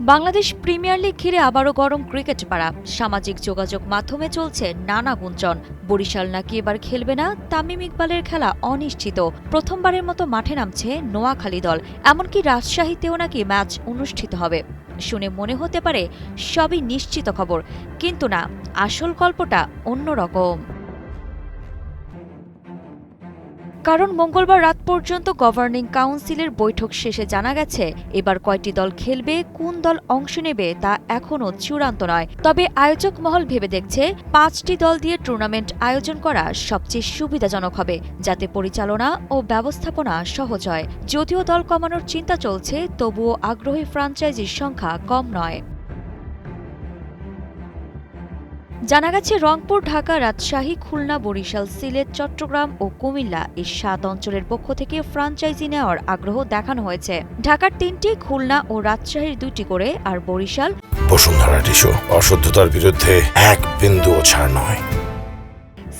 Bangladesh premier league ঘিরে আবারও গরম ক্রিকেট পাড়া। সামাজিক যোগাযোগ মাধ্যমে চলছে নানা গুঞ্জন। বরিশাল নাকি এবার খেলবে না, তামিম ইকবালের খেলা অনিশ্চিত। প্রথমবারের মতো মাঠে নামছে নোয়াখালী দল। এমনকি রাজশাহীতেও নাকি ম্যাচ অনুষ্ঠিত হবে। শুনে মনে হতে পারে, সবই নিশ্চিত খবর। কিন্তু না, আসল গল্পটা অন্যরকম। কারণ মঙ্গলবার রাত পর্যন্ত গভর্নিং কাউন্সিলের বৈঠক শেষে জানা গেছে, এবার কয়টি দল খেলবে, কোন দল অংশ নেবে তা এখনও চূড়ান্ত নয়। তবে আয়োজক মহল ভেবে দেখছে, পাঁচটি দল দিয়ে টুর্নামেন্ট আয়োজন করা সবচেয়ে সুবিধাজনক হবে, যাতে পরিচালনা ও ব্যবস্থাপনা সহজ হয়। যদিও দল কমানোর চিন্তা চলছে, তবুও আগ্রহী ফ্রাঞ্চাইজির সংখ্যা কম নয়। জানা গেছে রংপুর ঢাকা রাজশাহী খুলনা বরিশাল সিলেট চট্টগ্রাম ও কুমিল্লা এই সাত অঞ্চলের পক্ষ থেকে ফ্রাঞ্চাইজি নেওয়ার আগ্রহ দেখানো হয়েছে। ঢাকার তিনটি খুলনা ও রাজশাহীর দুটি করে আর বরিশাল বসুন্ধরা টিস্যু। অশুদ্ধতার বিরুদ্ধে এক বিন্দুও ছাড় নয়।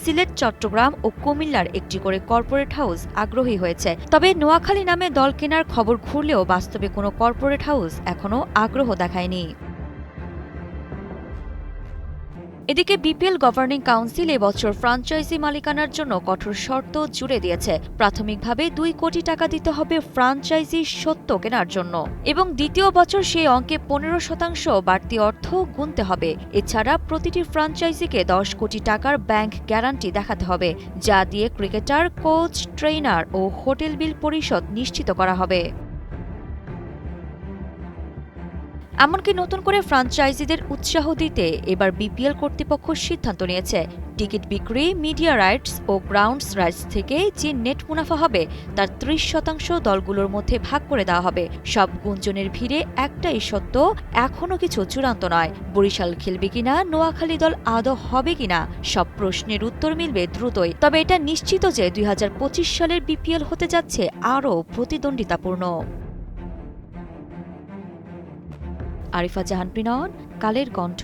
সিলেট চট্টগ্রাম ও কুমিল্লার একটি করে কর্পোরেট হাউস আগ্রহী হয়েছে। তবে নোয়াখালী নামে দল কেনার খবর ঘুরলেও বাস্তবে কোনো কর্পোরেট হাউস এখনও আগ্রহ দেখায়নি। এদিকে বিপিএল গভর্নিং কাউন্সিল এবছর ফ্রাঞ্চাইজি মালিকানার জন্য কঠোর শর্ত জুড়ে দিয়েছে। প্রাথমিকভাবে দুই কোটি টাকা দিতে হবে ফ্রাঞ্চাইজি সত্য কেনার জন্য। এবং দ্বিতীয় বছর সেই অঙ্কে পনেরো শতাংশ বাড়তি অর্থ গুনতে হবে। এছাড়া প্রতিটি ফ্রাঞ্চাইজিকে দশ কোটি টাকার ব্যাংক গ্যারান্টি দেখাতে হবে, যা দিয়ে ক্রিকেটার, কোচ, ট্রেইনার ও হোটেল বিল পরিশোধ নিশ্চিত করা হবে। এমনকি নতুন করে ফ্রাঞ্চাইজিদের উৎসাহ দিতে এবার বিপিএল কর্তৃপক্ষ সিদ্ধান্ত নিয়েছে। টিকিট বিক্রি, মিডিয়া রাইটস ও গ্রাউন্ডস রাইটস থেকে যে নেট মুনাফা হবে, তার ত্রিশ শতাংশ দলগুলোর মধ্যে ভাগ করে দেওয়া হবে। সব গুঞ্জনের ভিড়ে একটাই সত্য এখনও কিছু চূড়ান্ত নয়। বরিশাল খেলবে কিনা, নোয়াখালী দল আদৌ হবে কিনা, সব প্রশ্নের উত্তর মিলবে দ্রুতই। তবে এটা নিশ্চিত যে দুই হাজার পঁচিশ সালের বিপিএল হতে যাচ্ছে আরও প্রতিদ্বন্দ্বিতাপূর্ণ। আরিফা জাহান প্রিনন কালের কণ্ঠ।